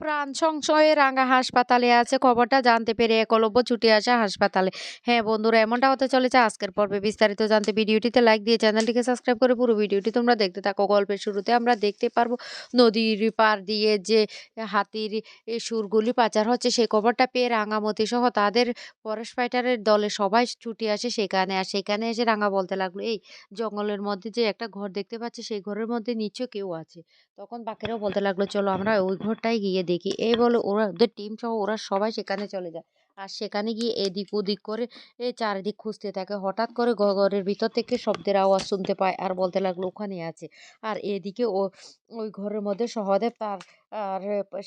প্রাণ সংশয়ে রাঙ্গা হাসপাতালে আছে। খবরটা জানতে পেরে একলব্য ছুটে আসে হাসপাতালে। হ্যাঁ বন্ধুরা, এমনটা হতে চলেছে আজকের পর্বে বিস্তারিত জানতে ভিডিওটিতে লাইক দিয়ে চ্যানেলটিকে সাবস্ক্রাইব করে পুরো ভিডিওটি তোমরা দেখতে থাকো। গল্পের শুরুতে আমরা দেখতে পারব নদীর পার দিয়ে যে হাতির সুরগুলি পাচার হচ্ছে, সেই খবরটা পেয়ে রাঙামতি সহ তাদের ফরেস্ট ফাইটারের দলে সবাই ছুটে আসে সেখানে। আর সেখানে এসে রাঙা বলতে লাগল, এই জঙ্গলের মধ্যে যে একটা ঘর দেখতে পাচ্ছি, সেই ঘরের মধ্যে নিশ্চয় কেউ আছে। তখন বাকিরাও বলতে লাগল, চলো আমরা ওই ঘরটাই গিয়ে দেখি। এই বলে ওরা, ওদের টিম সহ ওরা সবাই সেখানে চলে যায়। আর সেখানে গিয়ে এদিক ওদিক করে এ চারিদিক খুঁজতে থাকে। হঠাৎ করে ঘরের ভিতর থেকে শব্দের আওয়াজ শুনতে পায় আর বলতে লাগল, ওখানে আছে। আর এদিকে ও, ওই ঘরের মধ্যে সহদেব তার আর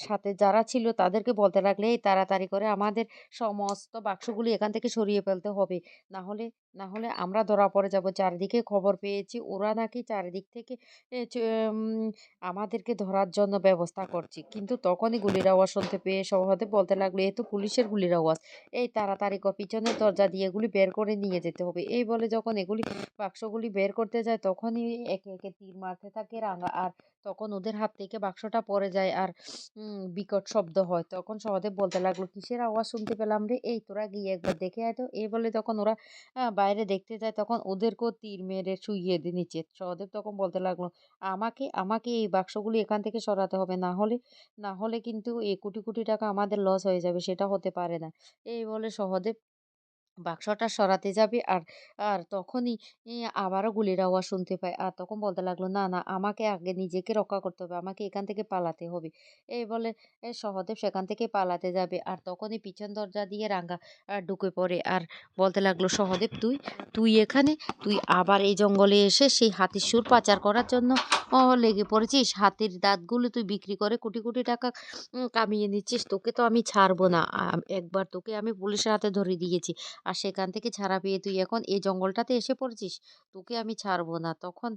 সাথে যারা ছিল তাদেরকে বলতে লাগলে, এই তাড়াতাড়ি করে আমাদের সমস্ত বাক্সগুলি এখান থেকে সরিয়ে ফেলতে হবে। না হলে না হলে আমরা ধরা পড়ে যাব। চারিদিকে খবর পেয়েছি। ওরা নাকি চারিদিক থেকে আমাদেরকে ধরার জন্য ব্যবস্থা করছি। কিন্তু তখনই গুলির আওয়াজ শুনতে পেয়ে সহদেব বলতে লাগল, এ তো পুলিশের গুলির আওয়াজ। এই তাড়াতাড়ি পিছনের দরজা দিয়ে এগুলি বের করে নিয়ে যেতে হবে। এই বলে যখন এগুলি বাক্সগুলি বের করতে যায়, তখনই একে একে তীর মারতে থাকে রাঙা। আর তখন ওদের হাত থেকে বাক্সটা পড়ে যায় আর বিকট শব্দ হয়। তখন সহদেব বলতে লাগল, কিসের আওয়াজ শুনতে পেলাম রে? এই তোরা গিয়ে একবার দেখে আয় তো। এই বলে তখন ওরা বাইরে দেখতে যায়, তখন ওদেরকেও তীর মেরে শুইয়ে দিয়ে নিচে। সহদেব তখন বলতে লাগল, আমাকে আমাকে এই বাক্সগুলি এখান থেকে সরাতে হবে। না হলে না হলে কিন্তু এই কোটি কোটি টাকা আমাদের লস হয়ে যাবে, সেটা হতে পারে না। এই বলে সহদেব বাক্সটা সরাতে যাবে আর আর তখনই আবারও গুলির আওয়াজ শুনতে পায়। আর তখন বলতে লাগল, না না, আমাকে আগে নিজেকে রক্ষা করতে হবে, আমাকে এখান থেকে পালাতে হবে। এই বলে সহদেব সেখান থেকে পালাতে যাবে। আর তখনই পিছন দরজা দিয়ে রাঙ্গা ঢুকে পড়ে। আর বলতে লাগল, সহদেব, তুই তুই এখানে? তুই আবার এই জঙ্গলে এসে সেই হাতির সুর পাচার করার জন্য লেগে পড়েছিস। হাতের দাঁতগুলো তুই বিক্রি করে কোটি কোটি টাকা কামিয়ে নিচ্ছিস। তোকে তো আমি ছাড়বো না। একবার তোকে আমি পুলিশের হাতে ধরে দিয়েছি। আর সেখান থেকে ছাড়া পেয়ে তুই এখন এই জঙ্গলটাতে এসে পড়েছিস? তোকে আমি ছাড়বো না। তখন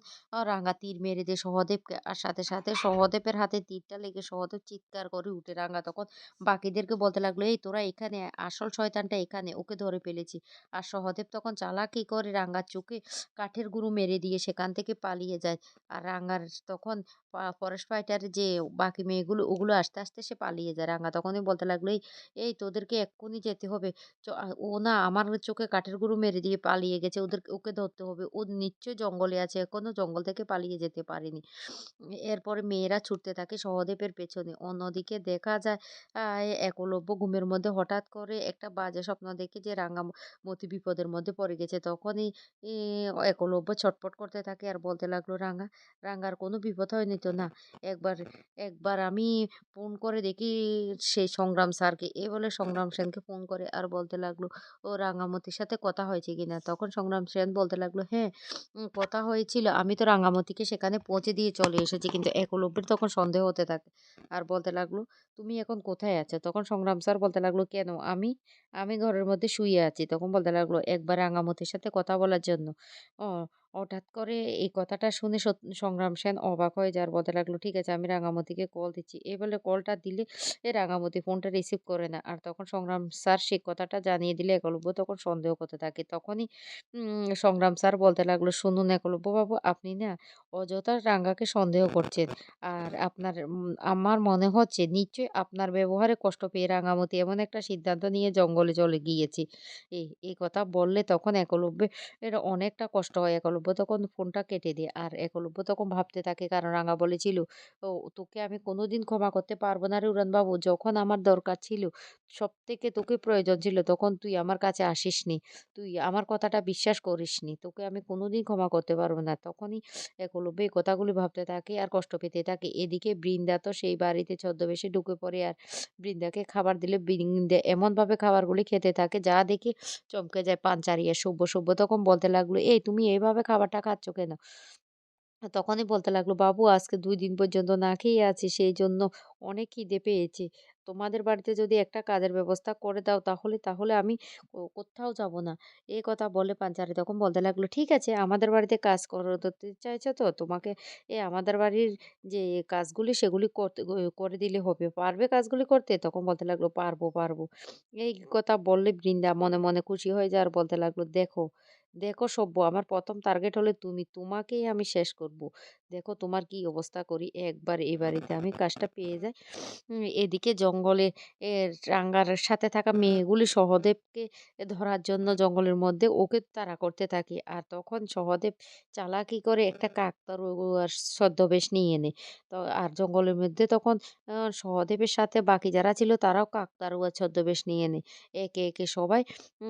রাঙা তীর মেরে দিয়ে সহদেবকে আর সাথে সাথে সহদেবের হাতে তীরটা লেগে সহদেব চিৎকার করে উঠে। রাঙা তখন বাকিদেরকে বলতে লাগল, এই, তোরা এখানে, আসল শয়তানটা এখানে, ওকে ধরে ফেলেছি। আর সহদেব তখন চালাকি করে রাঙ্গার চোখে কাঠের গুঁড়ো মেরে দিয়ে সেখান থেকে পালিয়ে যায়। আর রাঙ্গার তখন ফরেস্ট ফাইটারের যে বাকি মেয়েগুলো ওগুলো আস্তে আস্তে সে পালিয়ে যায়। রাঙ্গা তখনই বলতে লাগল এই এই তোদেরকে এক্ষুনি যেতে হবে। চ- ও না আমার চোখে কাঠের গুঁড়ো মেরে দিয়ে পালিয়ে গেছে। ওদের ওকে ধরতে হবে। ও নিশ্চয়ই জঙ্গলে আছে এখনও জঙ্গল থেকে পালিয়ে যেতে পারেনি। এরপরে মেয়েরা ছুটতে থাকে সহদেবের পেছনে। অন্যদিকে দেখা যায় একলব্য ঘুমের মধ্যে হঠাৎ করে একটা বাজে স্বপ্ন দেখে যে রাঙ্গামতি বিপদের মধ্যে পড়ে গেছে। তখনই একলব্য ছটফট করতে থাকে আর বলতে লাগল রাঙ্গা রাঙ্গার কোনো বিপদ হয়নি তো না। একবার একবার আমি ফোন করে দেখি সেই সংগ্রাম স্যারকে। এ বলে সংগ্রাম সেনকে ফোন করে আর বলতে লাগল, ও রাঙামতির সাথে কথা হয়েছে কিনা তখন সংগ্রাম সেন বলতে লাগল হ্যাঁ কথা হয়েছিল। আমি তো রাঙামতিকে সেখানে পৌঁছে দিয়ে চলে এসেছি, কিন্তু একলব্যের তখন সন্দেহ হতে থাকে। আর বলতে লাগল, তুমি এখন কোথায় আছো? তখন সংগ্রাম স্যার বলতে লাগল, কেন? আমি আমি ঘরের মধ্যে শুয়ে আছি। তখন বলতে লাগল, একবার রাঙামতির সাথে কথা বলার জন্য। ও হঠাৎ করে এই কথাটা শুনে সংগ্রাম সেন অবাক হয়ে যার বলতে লাগল, ঠিক আছে, আমি রাঙামতিকে কল দিচ্ছি। এই বলে কলটা দিলে এ রাঙামতি ফোনটা রিসিভ করে না। আর তখন সংগ্রাম স্যার সেই কথাটা জানিয়ে দিলে একলব্য তখন সন্দেহ করতে থাকে। তখনই সংগ্রাম স্যার বলতে লাগল, শুনুন একলব্য বাবু, আপনি না অযথা রাঙ্গাকে সন্দেহ করছেন। আর আপনার আমার মনে হচ্ছে নিশ্চয়ই আপনার ব্যবহারে কষ্ট পেয়ে রাঙামতি এমন একটা সিদ্ধান্ত নিয়ে জঙ্গলে চলে গিয়েছে। এই কথা বললে তখন একলব্য এর অনেকটা কষ্ট হয়। একলব্য তখন ফোনটা কেটে দেয় আর একলব্য তখন ভাবতে থাকে, কারণ রাঙা বলেছিল, ও, তোকে আমি কোনোদিন ক্ষমা করতে পারব না রে উড়ানবাবু, যখন আমার দরকার ছিল সব থেকে তোকে প্রয়োজন ছিল, তখন তুই আমার কাছে আসিসনি, তুই আমার কথাটা বিশ্বাস করিসনি, তোকে আমি কোনোদিন ক্ষমা করতে পারব না। তখনই একলব্য এই কথাগুলি ভাবতে থাকে আর কষ্ট পেতে থাকে। এদিকে বৃন্দা তো সেই বাড়িতে ছদ্মবেশে ঢুকে পড়ে আর বৃন্দাকে খাবার দিলে বৃন্দা এমনভাবে খাবারগুলি খেতে থাকে, যা দেখে চমকে যায় পাঞ্চারিয়া সভ্য সভ্য তখন বলতে লাগল, এই, তুমি এইভাবে খাবারটা খাচ্ছ কেন? তখনই বলতে লাগল, বাবু, আজকে দুই দিন পর্যন্ত না খেয়ে আছি, সেই জন্য অনেক খিদে পেয়েছে। তোমাদের বাড়িতে যদি একটা কাজের ব্যবস্থা করে দাও তাহলে তাহলে আমি কোথাও যাব না। এই কথা বলে পাঞ্চারি তখন বলতে লাগল, ঠিক আছে, আমাদের বাড়িতে কাজ করতে চাইছো তো, তোমাকে এ আমাদের বাড়ির যে কাজগুলি সেগুলি করতে করে দিলে হবে। পারবে কাজগুলি করতে? তখন বলতে লাগল, পারব পারব। এই কথা বললে বৃন্দা মনে মনে খুশি হয়ে যায় আর বলতে লাগল, দেখো দেখো সব্য আমার প্রথম টার্গেট হলে তুমি তোমাকেই আমি শেষ করব। দেখো তোমার কি অবস্থা করি একবার এই বাড়িতে আমি কাজটা পেয়ে যাই। এদিকে জঙ্গলে এ, রাঙ্গার সাথে থাকা মেয়েগুলি সহদেবকে ধরার জন্য জঙ্গলের মধ্যে ওকে তারা করতে থাকে। আর তখন সহদেব চালাকি করে একটা কাকতাড়ুয়ার ছদ্মবেশ নিয়ে নেয় তো আর জঙ্গলের মধ্যে তখন সহদেবের সাথে বাকি যারা ছিল তারাও কাকতারুয়া ছদ্মবেশ নিয়ে নেয় একে একে সবাই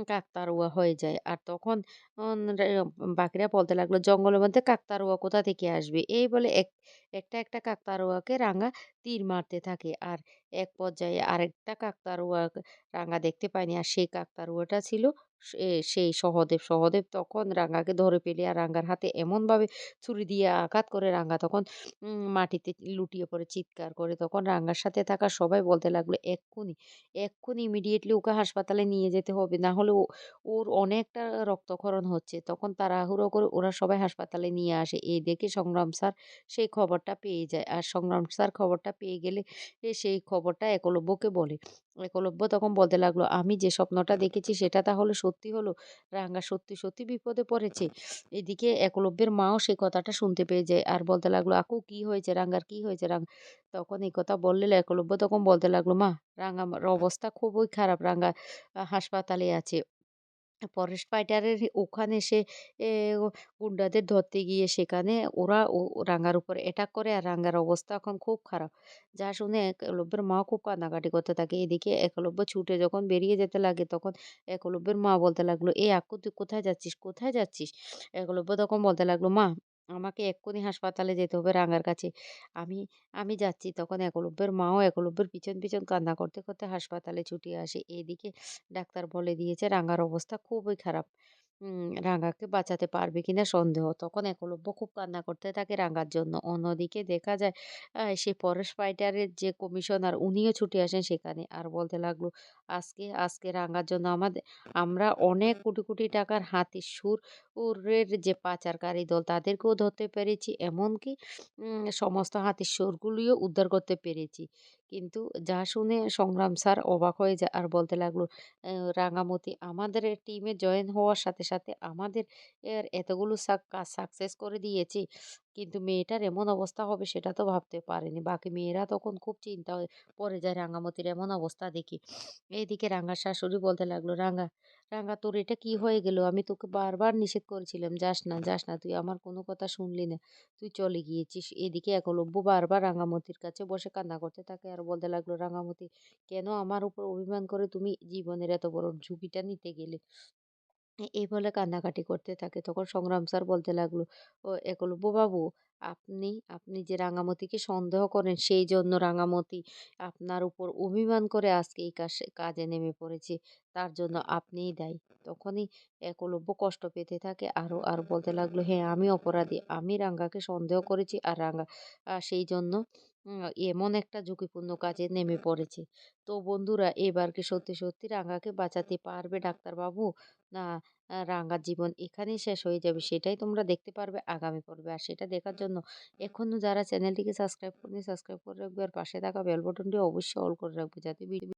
কাকতারুয়া হয়ে যায়। আর তখন বাকিরা বলতে লাগল, জঙ্গলের মধ্যে কাকতারুয়া কোথা থেকে আসবে? এই বলে এক, একটা একটা কাকতারুয়াকে রাঙা তীর মারতে থাকে। আর এক পর্যায়ে আরেকটা কাকতাড়ুয়া রাঙা দেখতে পায়নি আর সেই কাকতাড়ুয়াটা ছিল সেই সহদেব সহদেব তখন রাঙাকে ধরে পেলে আর রাঙার হাতে এমনভাবে ছুরি দিয়ে আঘাত করে রাঙা তখন মাটিতে লুটিয়ে পড়ে, চিৎকার করে। তখন রাঙার সাথে থাকা সবাই বলতে লাগল, এক্ষুনি এক্ষুনি ইমিডিয়েটলি ওকে হাসপাতালে নিয়ে যেতে হবে। না হলে ওর অনেকটা রক্তক্ষরণ হচ্ছে। তখন তাড়াহুড়ো করে ওরা সবাই হাসপাতালে নিয়ে আসে। এই দেখে সংগ্রাম স্যার সেই খবরটা পেয়ে যায়। আর সংগ্রাম স্যার খবরটা পেয়ে গেলে সেই খবরটা একলব্যকে বলে। একলব্য তখন বলতে লাগল, আমি যে স্বপ্নটা দেখেছি সেটা তাহলে সত্যি হলো? রাঙ্গা সত্যি সত্যি বিপদে পড়েছে। এদিকে একলব্যের মাও সে কথাটা শুনতে পেয়ে যায় আর বলতে লাগল, আকু, কি হয়েছে? রাঙ্গার কি হয়েছে? রাঙ্গা তখন এই কথা বললে একলব্য তখন বলতে লাগল, মা রাঙ্গার অবস্থা খুবই খারাপ। রাঙ্গা হাসপাতালে আছে ফরেস্ট ফাইটারের ওখানে সে গুন্ডাদের ধরতে গিয়ে সেখানে ওরা ও রাঙ্গার উপর অ্যাটাক করে আর রাঙ্গার অবস্থা এখন খুব খারাপ। যা শুনে একলব্যের মা খুব কান্নাকাটি করতে থাকে। এদিকে একলব্য ছুটে যখন বেরিয়ে যেতে লাগে তখন একলব্যের মা বলতে লাগল, এ আকু তুই কোথায় যাচ্ছিস? কোথায় যাচ্ছিস? একলব্য তখন বলতে লাগল, মা আমাকে এক্ষুনি হাসপাতালে যেতে হবে রাঙ্গার কাছে আমি আমি যাচ্ছি তখন একলব্যের মাও একলব্যের পিছন পিছন কান্না করতে করতে হাসপাতালে ছুটে আসে এদিকে ডাক্তার বলে দিয়েছে রাঙার অবস্থা খুবই খারাপ। রাঙাকে বাঁচাতে পারবে কিনা সন্দেহ। তখন একলব্য খুব কান্না করতে থাকে রাঙার জন্য। অন্যদিকে দেখা যায় আ সেই ফরেস্ট ফাইটারের যে কমিশনার উনিও ছুটে আসেন সেখানে। আর বলতে লাগল, "আজকে আজকে রাঙার জন্য আমাদের আমরা অনেক কোটি, কোটি টাকার হাতির সুর উরের যে পাচারকারী দল তাদেরকেও ধরতে পেরেছি। এমনকি সমস্ত হাতির সুরগুলিও উদ্ধার করতে পেরেছি।" কিন্তু যা শুনে সংগ্রাম স্যার অবাক হয়ে যায় আর বলতে লাগল রাঙামতি আমাদের টিমে জয়েন হওয়ার সাথে, সাথে আমাদের এর এতগুলো সাকসেস করে দিয়েছে। কিন্তু মেয়েটার এমন অবস্থা হবে সেটা তো ভাবতে পারেনি। বাকি মেয়েরা তখন খুব চিন্তায় পড়ে যায় রাঙামতির এমন অবস্থা দেখি এইদিকে রাঙার শাশুড়ি বলতে লাগল, "রাঙা, রাঙা তোর এটা কি হয়ে গেল? আমি তোকে বারবার নিষেধ করেছিলাম যাস না, যাস না। তুই আমার কোনো কথা শুনলি না। তুই চলে গিয়েছিস।" এদিকে একলব্য বারবার রাঙামতির কাছে বসে কান্না করতে থাকে আর বলতে লাগল, "রাঙামতি কেন আমার উপর অভিমান করে তুমি জীবনের এত বড় ঝুঁকিটা নিতে গেলে? এই বলে কান্নাকাটি করতে থাকে। তখন সংগ্রাম স্যার বলতে লাগল, "ও একলব্য বাবু আপনি, আপনি যে রাঙামতিকে সন্দেহ করেন সেই জন্য রাঙামতি আপনার উপর অভিমান করে আজকে এই কাশ কাজে নেমে পড়েছে। তার জন্য আপনিই দায়ী।" তখনই একলব্য কষ্ট পেতে থাকে আরও আর বলতে লাগল, "হ্যাঁ আমি অপরাধী। আমি রাঙ্গাকে সন্দেহ করেছি আর রাঙ্গা সেই জন্য এমন একটা ঝুঁকিপূর্ণ কাজে নেমে পড়েছে।" তো বন্ধুরা এবার কি সত্যি, সত্যি রাঙ্গাকে বাঁচাতে পারবে ডাক্তারবাবু? না রাঙ্গার জীবন এখানেই শেষ হয়ে যাবে সেটাই তোমরা দেখতে পারবে আগামী পর্বে। আর সেটা দেখার জন্য এখনও যারা চ্যানেলটিকে সাবস্ক্রাইব করেনি সাবস্ক্রাইব করে রাখবে আর পাশে থাকা বেল বটনটি অবশ্যই অল করে রাখবে যাতে ভিডিও